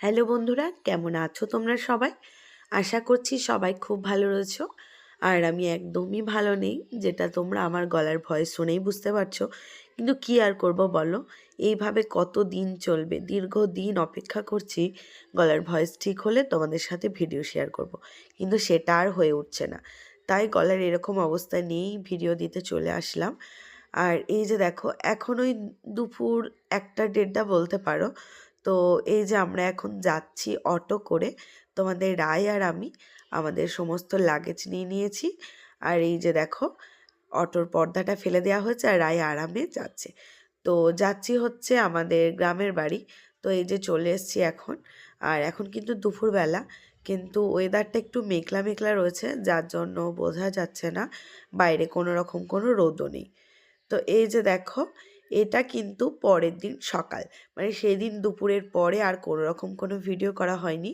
Hello বন্ধুরা, কেমন আছো তোমরা সবাই? আশা করছি সবাই খুব ভালো রয়েছো। আর আমি একদমই ভালো নেই, যেটা তোমরা আমার গলার ভয়েস শুনেই বুঝতে পারছ। কিন্তু কি আর করব বলো? এইভাবে কত দিন চলবে? দীর্ঘ দিন অপেক্ষা করছি, গলার ভয়েস ঠিক হলে তোমাদের সাথে ভিডিও শেয়ার করব। কিন্তু সেটা আর হয়ে উঠছে না। তাই গলার এরকম অবস্থা নিয়েই ভিডিও দিতে চলে আসলাম। আর এই যে দেখো, এখন ওই দুপুর একটা দেড়টা বলতে পারো। তো এই যে আমরা এখন যাচ্ছি অটো করে, তোমাদের রায় আর আমি আমাদের সমস্ত লাগেজ নিয়ে নিয়েছি। আর এই যে দেখো, অটোর পর্দাটা ফেলে দেওয়া হয়েছে আর রায় আরামে যাচ্ছে। তো যাচ্ছি হচ্ছে আমাদের গ্রামের বাড়ি। তো এই যে চলে এসছি এখন। আর এখন কিন্তু দুপুরবেলা, কিন্তু ওয়েদারটা একটু মেঘলা মেঘলা রয়েছে, যার জন্য বোঝা যাচ্ছে না। বাইরে কোনো রকম কোনো রোদও নেই। তো এই যে দেখো এটা কিন্তু পরের দিন সকাল। মানে সেদিন দুপুরের পরে আর কোনো রকম কোনো ভিডিও করা হয়নি।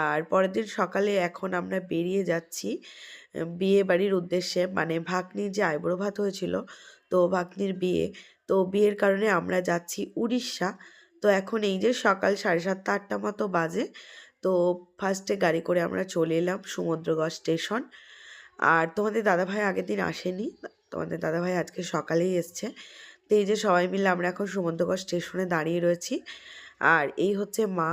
আর পরের দিন সকালে এখন আমরা বেরিয়ে যাচ্ছি বিয়ে বাড়ির উদ্দেশ্যে। মানে ভাগ্নির যে আইবুড়ো ভাত হয়েছিল, তো ভাগ্নির বিয়ে। তো বিয়ের কারণে আমরা যাচ্ছি উড়িষ্যা। তো এখন এই যে সকাল সাড়ে সাতটা, আটটা মতো বাজে, তো ফার্স্টে গাড়ি করে আমরা চলে এলাম সমুদ্রগড় স্টেশন আর তোমাদের দাদাভাই আগের দিন আসেনি। তোমাদের দাদাভাই আজকে সকালেই এসছে। তো এই যে সবাই মিলে আমরা এখন সমুদ্রগড় স্টেশনে দাঁড়িয়ে রয়েছি। আর এই হচ্ছে মা,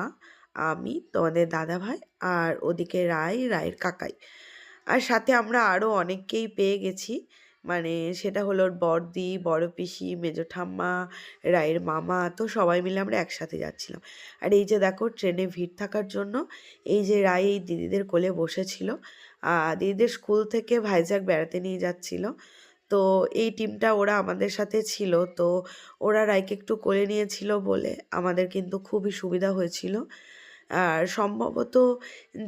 আমি, তোমাদের দাদা ভাই আর ওদিকে রায় রায়ের কাকাই। আর সাথে আমরা আরও অনেককেই পেয়ে গেছি। মানে সেটা হলো বড়দি, বড় পিসি, মেজো ঠাম্মা রায়ের মামা, তো সবাই মিলে আমরা একসাথে যাচ্ছিলাম। আর এই যে দেখো ট্রেনে ভিড় থাকার জন্য এই যে রায় এই দিদিদের কোলে বসেছিল। দিদিদের স্কুল থেকে ভাইজাগ বেড়াতে নিয়ে যাচ্ছিল। তো এই টিমটা ওরা আমাদের সাথে ছিল। তো ওরা রায়কে একটু কোলে নিয়েছিল বলে আমাদের কিন্তু খুবই সুবিধা হয়েছিল। আর সম্ভবত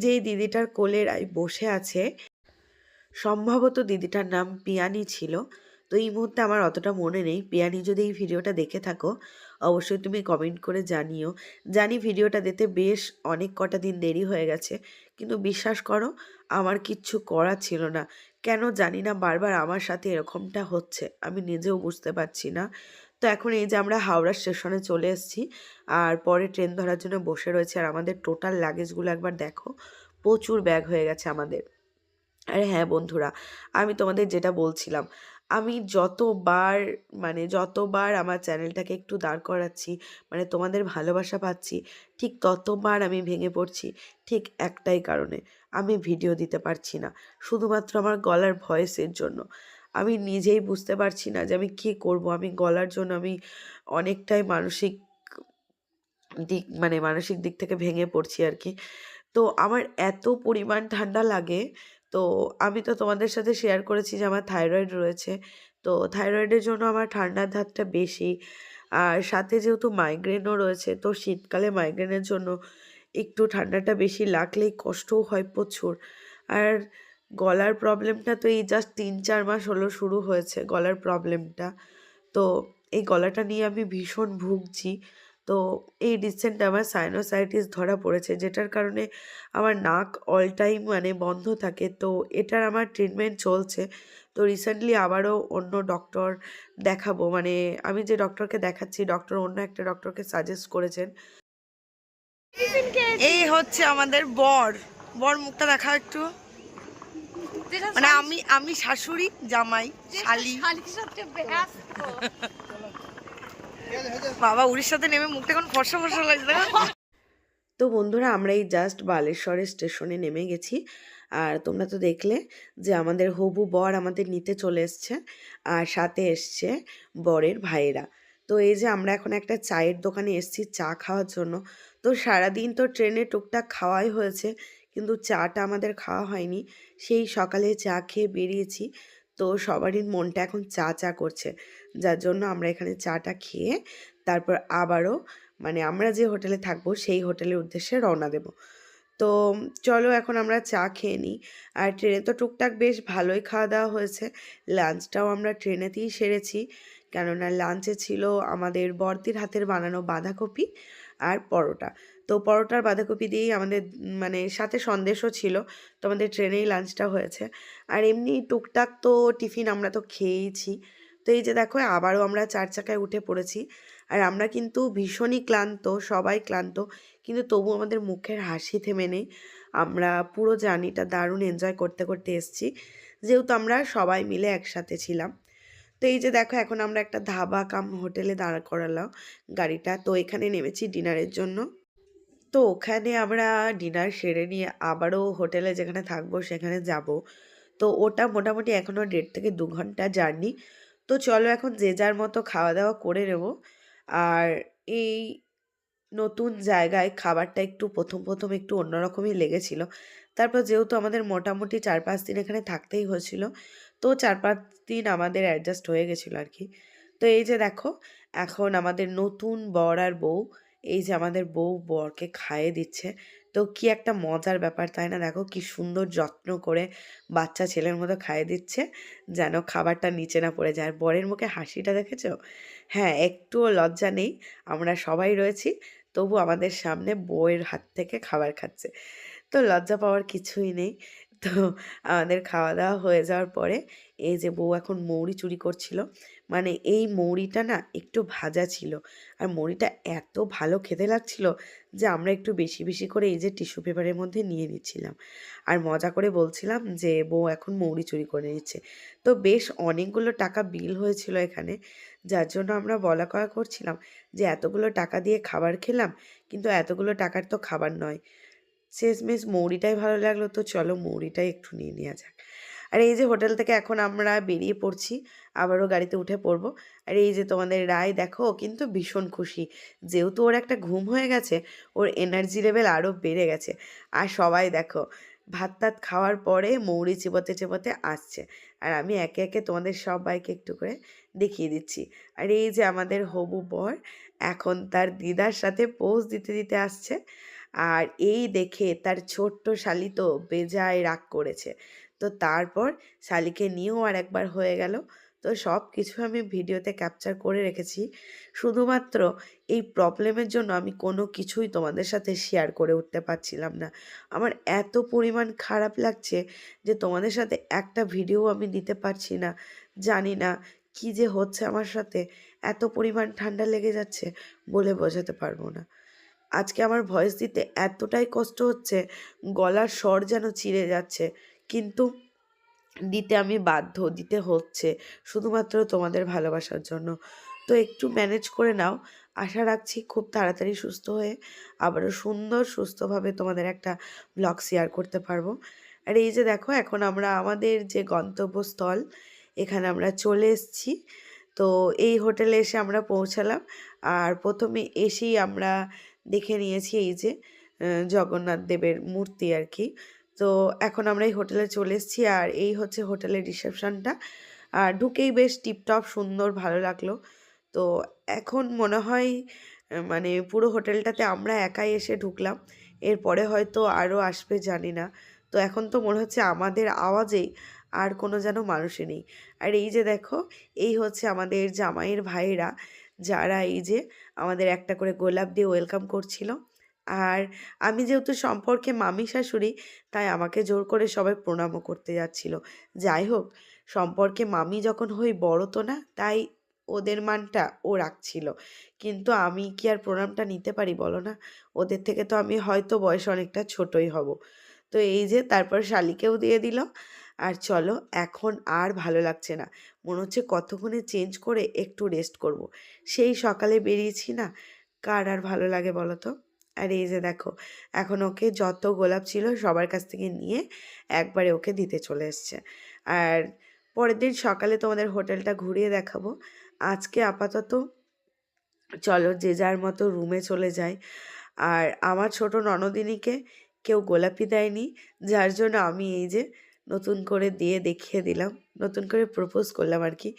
যেই দিদিটার কোলে রায় বসে আছে, সম্ভবত দিদিটার নাম পিয়ানি ছিল। তো এই মুহূর্তে আমার অতটা মনে নেই। পিয়ানি, যদি এই ভিডিওটা দেখে থাকো, অবশ্যই তুমি কমেন্ট করে জানিও। জানি ভিডিওটা দিতে বেশ অনেক কটা দিন দেরি হয়ে গেছে, কিন্তু বিশ্বাস করো, আমার কিচ্ছু করা ছিল না। কেন জানি না বারবার আমার সাথে এরকমটা হচ্ছে, আমি নিজেও বুঝতে পারছি না। তো এখন এই যে আমরা হাওড়া স্টেশনে চলে এসেছি, আর পরে ট্রেন ধরার জন্য বসে রয়েছে, আর আমাদের টোটাল লাগেজগুলো একবার দেখো, প্রচুর ব্যাগ হয়ে গেছে আমাদের। আর হ্যাঁ বন্ধুরা, আমি তোমাদের যেটা বলছিলাম আমি যতবার মানে যতবার আমার চ্যানেলটাকে একটু দাঁড় করাচ্ছি মানে তোমাদের ভালোবাসা পাচ্ছি, ঠিক ততবার আমি ভেঙে পড়ছি, ঠিক একটাই কারণে আমি ভিডিও দিতে পারছি না। শুধুমাত্র আমার গলার ভয়েসের জন্য। আমি নিজেই বুঝতে পারছি না যে আমি কী করব, আমি গলার জন্য আমি অনেকটাই মানসিক দিক মানে মানসিক দিক থেকে ভেঙে পড়ছি আর কি। তো আমার এত পরিমাণ ঠান্ডা লাগে তো আমি তো তোমাদের সাথে শেয়ার করেছি যে আমার থাইরয়েড রয়েছে। তো থাইরয়েডের জন্য আমার ঠান্ডার ধাতটা বেশি। আর সাথে যেহেতু মাইগ্রেনও রয়েছে, তো শীতকালে মাইগ্রেনের জন্য একটু ঠান্ডাটা বেশি লাগলেই কষ্টও হয় প্রচুর। আর গলার প্রবলেমটা তো এই জাস্ট তিন চার মাস হলো শুরু হয়েছে গলার প্রবলেমটা তো এই গলাটা নিয়ে আমি ভীষণ ভুগছি। তো এই রিসেন্ট আমার সাইনোসাইটিস ধরা পড়েছে যেটার কারণে আমার নাক অল টাইম মানে বন্ধ থাকে। তো এটার আমার ট্রিটমেন্ট চলছে। তো রিসেন্টলি আবারও অন্য ডক্টর দেখাবো। মানে আমি যে ডক্টরকে দেখাচ্ছি ডক্টর অন্য একটা ডক্টরকে সাজেস্ট করেছেন। এই হচ্ছে আমাদের বর। বর মুখটা দেখা একটু। মানে আমি আমি শাশুড়ি জামাই শালি। বাবা, উড়িষ্যাতে নেমে মুখটা এখন ফর্সা ফর্সা লাগছে। তো বন্ধুরা, আমরা এই জাস্ট বালেশ্বরের স্টেশনে নেমে গেছি। আর তোমরা তো দেখলে যে আমাদের হবু বর আমাদের নিতে চলে এসছে আর সাথে এসছে বরের ভাইয়েরা। তো এই যে আমরা এখন একটা চায়ের দোকানে এসছি চা খাওয়ার জন্য। তো সারাদিন তো ট্রেনে টুকটাক খাওয়াই হয়েছে, কিন্তু চাটা আমাদের খাওয়া হয়নি। সেই সকালে চা খেয়ে বেরিয়েছি। তো সবারই মনটা এখন চা চা করছে। যার জন্য আমরা এখানে চাটা খেয়ে তারপর আবারও মানে আমরা যে হোটেলে থাকব সেই হোটেলের উদ্দেশ্যে রওনা দেব। তো চলো এখন আমরা চা খেয়ে নিই। আর ট্রেনে তো টুকটাক বেশ ভালোই খাওয়া দাওয়া হয়েছে। লাঞ্চটাও আমরা ট্রেনেতেই সেরেছি। কেননা লাঞ্চে ছিল আমাদের বর্তির হাতের বানানো বাঁধাকপি আর পরোটা। তো পরোটার বাঁধাকপি দিয়েই আমাদের মানে সাথে সন্দেশও ছিল তো আমাদের ট্রেনেই লাঞ্চটা হয়েছে। আর এমনি টুকটাক তো টিফিন আমরা তো খেয়েইছি। তো এই যে দেখো আবারও আমরা চার চাকায় উঠে পড়েছি। আর আমরা কিন্তু ভীষণই ক্লান্ত, সবাই ক্লান্ত, কিন্তু তবু আমাদের মুখের হাসি থেমে নেই। আমরা পুরো জার্নিটা দারুণ এনজয় করতে করতে এসেছি। যেহেতু আমরা সবাই মিলে একসাথে ছিলাম। তো এই যে দেখো, এখন আমরা একটা ধাবা কাম হোটেলে দাঁড় করালাম গাড়িটা। তো এখানে নেমেছি ডিনারের জন্য। তো ওখানে আমরা ডিনার সেরে নিয়ে আবারও হোটেলে যেখানে থাকব সেখানে যাব। তো ওটা মোটামুটি এখনও দেড় থেকে দু ঘণ্টা জার্নি। তো চলো এখন যে যার মতো খাওয়া দাওয়া করে নেব। আর এই নতুন জায়গায় খাবারটা একটু প্রথম প্রথম একটু অন্যরকমই লেগেছিল। তারপর যেহেতু আমাদের মোটামুটি চার পাঁচ দিন এখানে থাকতেই হয়েছিল, তো চার পাঁচ দিন আমাদের অ্যাডজাস্ট হয়ে গেছিল আর কি। তো এই যে দেখো, এখন আমাদের নতুন বর আর বউ, এই যে আমাদের বউ বরকে খাইয়ে দিচ্ছে তো কি একটা মজার ব্যাপার তাই না? দেখো কি সুন্দর যত্ন করে বাচ্চা ছেলের মতো খাইয়ে দিচ্ছে, যেন খাবারটা নিচে না পড়ে যায়। আর বরের মুখে হাসিটা দেখেছ? হ্যাঁ একটুও লজ্জা নেই। আমরা সবাই রয়েছি, তবু আমাদের সামনে বউয়ের হাত থেকে খাবার খাচ্ছে। তো লজ্জা পাওয়ার কিছুই নেই। তো আমাদের খাওয়া দাওয়া হয়ে যাওয়ার পরে এই যে বউ এখন মৌরি চুরি করছিল মানে এই মৌরিটা না একটু ভাজা ছিল আর মৌরিটা এত ভালো খেতে লাগছিল যে আমরা একটু বেশি বেশি করে এই যে টিস্যু পেপারের মধ্যে নিয়ে নিচ্ছিলাম। আর মজা করে বলছিলাম যে বউ এখন মৌরি চুরি করে নিচ্ছে। তো বেশ অনেকগুলো টাকা বিল হয়েছিল এখানে, যার জন্য আমরা বলা কয়া করছিলাম যে এতগুলো টাকা দিয়ে খাবার খেলাম, কিন্তু এতগুলো টাকার তো খাবার নয়। শেষমেশ মৌরিটাই ভালো লাগল, তো চলো মৌরিটাই একটু নিয়ে নেওয়া যাক। আর এই যে হোটেল থেকে এখন আমরা বেরিয়ে পড়ছি, আবারও গাড়িতে উঠে পড়ব। আর এই যে তোমাদের রায়, দেখো কিন্তু ভীষণ খুশি। যেহেতু ওর একটা ঘুম হয়ে গেছে, ওর এনার্জি লেভেল আরও বেড়ে গেছে। আর সবাই দেখো, ভাত টাত খাওয়ার পরে মৌরি চিবোতে চিবোতে আসছে। আর আমি একে একে তোমাদের সবাইকে একটু করে দেখিয়ে দিচ্ছি। আর এই যে আমাদের হবু বর, এখন তার দিদার সাথে পোজ দিতে দিতে আসছে। আর এই দেখে তার ছোট্ট শালি তো বেজায় রাগ করেছে। তো তারপর শালিকে নিয়েও আর একবার হয়ে গেল। তো সব কিছু আমি ভিডিওতে ক্যাপচার করে রেখেছি। শুধুমাত্র এই প্রবলেমের জন্য আমি কোনো কিছুই তোমাদের সাথে শেয়ার করে উঠতে পারছিলাম না। আমার এত পরিমাণ খারাপ লাগছে যে তোমাদের সাথে একটা ভিডিও আমি দিতে পারছি না। জানি না কি যে হচ্ছে আমার সাথে। এত পরিমাণ ঠান্ডা লেগে যাচ্ছে বলে বোঝাতে পারব না। আজকে আমার ভয়েস দিতে এতটাই কষ্ট হচ্ছে, গলার স্বর যেন চিড়ে যাচ্ছে। কিন্তু দিতে আমি বাধ্য, দিতে হচ্ছে শুধুমাত্র তোমাদের ভালোবাসার জন্য। তো একটু ম্যানেজ করে নাও। আশা রাখছি খুব তাড়াতাড়ি সুস্থ হয়ে আবারও সুন্দর, সুস্থভাবে তোমাদের একটা ব্লগ শেয়ার করতে পারব। আর এই যে দেখো, এখন আমরা আমাদের যে গন্তব্যস্থল, এখানে আমরা চলে এসেছি। তো এই হোটেলে এসে আমরা পৌঁছালাম। আর প্রথমে এসেই আমরা দেখে নিয়েছি এই যে জগন্নাথ দেবের মূর্তি আর কি। তো এখন আমরা এই হোটেলে চলে এসেছি আর এই হচ্ছে হোটেলের রিসেপশনটা আর ঢুকেই বেশ টিপটপ সুন্দর, ভালো লাগল। তো এখন মনে হয় মানে পুরো হোটেলটাতে আমরা একাই এসে ঢুকলাম। এরপরে হয়তো আরও আসবে, জানি না। তো এখন তো মনে হচ্ছে আমাদের আওয়াজেই আর কোনো যেন মানুষই নেই। আর এই যে দেখো, এই হচ্ছে আমাদের জামাইয়ের ভাইয়েরা, যারা এই যে আমাদের একটা করে গোলাপ দিয়ে ওয়েলকাম করছিল। আর আমি যেহেতু সম্পর্কে মামি শাশুড়ি, তাই আমাকে জোর করে সবাই প্রণামও করতে যাচ্ছিল। যাই হোক, সম্পর্কে মামি যখন হই বড় তো না, তাই ওদের মানটা ও রাখছিল। কিন্তু আমি কি আর প্রণামটা নিতে পারি বলো না? ওদের থেকে তো আমি হয়তো বয়স অনেকটা ছোটই হব। তো এই যে তারপর শালিকেও দিয়ে দিল। আর চলো, এখন আর ভালো লাগছে না। মনে হচ্ছে কতক্ষণে চেঞ্জ করে একটু রেস্ট করব। সেই সকালে বেরিয়েছি না? কার আর ভালো লাগে বলো তো আর এই যে দেখো, এখন ওকে যত গোলাপ ছিল সবার কাছ থেকে নিয়ে একবারে ওকে দিতে চলে এসছে। আর পরের দিন সকালে তোমাদের হোটেলটা ঘুরিয়ে দেখাবো। আজকে আপাতত চলো যে যার মতো রুমে চলে যাই। আর আমার ছোট ননদিনীকে কেউ গোলাপি দেয়নি, যার জন্য আমি এই যে নতুন করে দিয়ে দেখিয়ে দিলাম, নতুন করে প্রপোজ করলাম আর কি।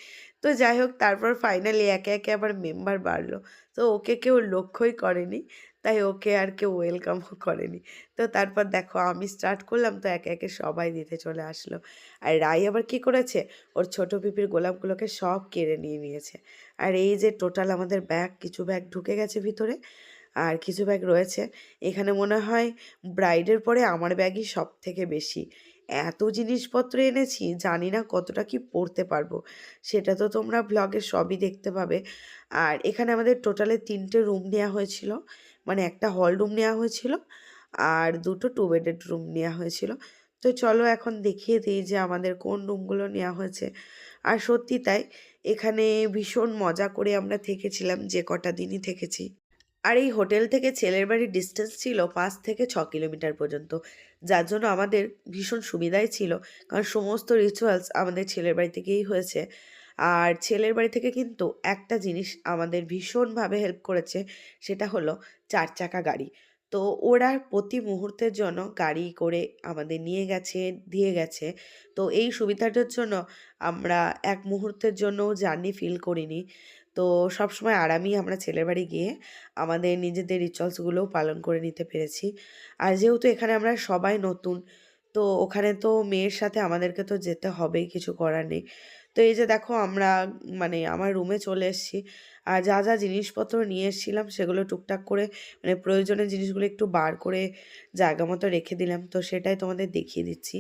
তো যাই হোক, তারপর ফাইনালি একে একে আবার মেম্বার বাড়লো। তো ওকে কেউ লক্ষ্যই করেনি, তাই ওকে আর কেউ ওয়েলকামও করেনি। তো তারপর দেখো, আমি স্টার্ট করলাম, তো একে একে সবাই দিতে চলে আসলো। আর রাই আবার কি করেছে? ওর ছোট পিপির গোলাপগুলোকে সব কেড়ে নিয়ে নিয়েছে। আর এই যে টোটাল আমাদের ব্যাগ কিছু ব্যাগ ঢুকে গেছে ভিতরে, আর কিছু ব্যাগ রয়েছে। এখানে মনে হয় ব্রাইডের পরে আমার ব্যাগই সব থেকে বেশি। এত জিনিসপত্র এনেছি, জানি না কতটা কি পড়তে পারব। সেটা তো তোমরা ব্লগে সবই দেখতে পাবে। আর এখানে আমাদের টোটালে তিনটে রুম নেওয়া হয়েছিল। মানে একটা হল রুম নেওয়া হয়েছিল আর দুটো টু বেডেড রুম নেওয়া হয়েছিল। তো চলো এখন দেখিয়ে দিই যে আমাদের কোন রুমগুলো নেওয়া হয়েছে। আর সত্যি তাই, এখানে ভীষণ মজা করে আমরা থেকেছিলাম যে কটা দিনই থেকেছি। আর এই হোটেল থেকে ছেলের বাড়ির ডিস্টেন্স ছিল পাঁচ থেকে ছ কিলোমিটার পর্যন্ত। যার জন্য আমাদের ভীষণ সুবিধাই ছিল। কারণ সমস্ত রিচুয়ালস আমাদের ছেলের বাড়ি থেকেই হয়েছে। আর ছেলের বাড়ি থেকে কিন্তু একটা জিনিস আমাদের ভীষণভাবে হেল্প করেছে, সেটা হলো চার চাকা গাড়ি। তো ওরা প্রতি মুহূর্তের জন্য গাড়ি করে আমাদের নিয়ে গেছে, দিয়ে গেছে। তো এই সুবিধাটার জন্য আমরা এক মুহূর্তের জন্য জার্নি ফিল করিনি। তো সবসময় আরামই আমরা ছেলের বাড়ি গিয়ে আমাদের নিজেদের রিচুয়ালসগুলোও পালন করে নিতে পেরেছি। আর যেহেতু এখানে আমরা সবাই নতুন, তো ওখানে তো মেয়ের সাথে আমাদেরকে তো যেতে হবেই, কিছু করার নেই। তো এই যে দেখো আমরা মানে আমার রুমে চলে এসেছি। আর যা যা জিনিসপত্র নিয়ে এসেছিলাম সেগুলো টুকটাক করে মানে প্রয়োজনীয় জিনিসগুলো একটু বার করে জায়গা মতো রেখে দিলাম। তো সেটাই তোমাদের দেখিয়ে দিচ্ছি।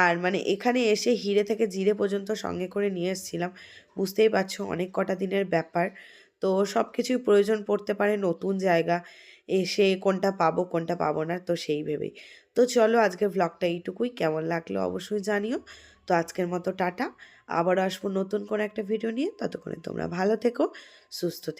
আর মানে এখানে এসে হিরে থেকে জিরে পর্যন্ত সঙ্গে করে নিয়ে এসেছিলাম। বুঝতেই পারছ অনেক কটা দিনের ব্যাপার। তো সব কিছুই প্রয়োজন পড়তে পারে নতুন জায়গা এসে কোনটা পাবো কোনটা পাবো না, তো সেই ভেবেই। তো চলো আজকের ভ্লগটা এইটুকুই। কেমন লাগল অবশ্যই জানিও। তো আজকের মতো টাটা। আবারও আসব নতুন কোনো একটা ভিডিও নিয়ে। ততক্ষণে তোমরা ভালো থেকো সুস্থ থেকো।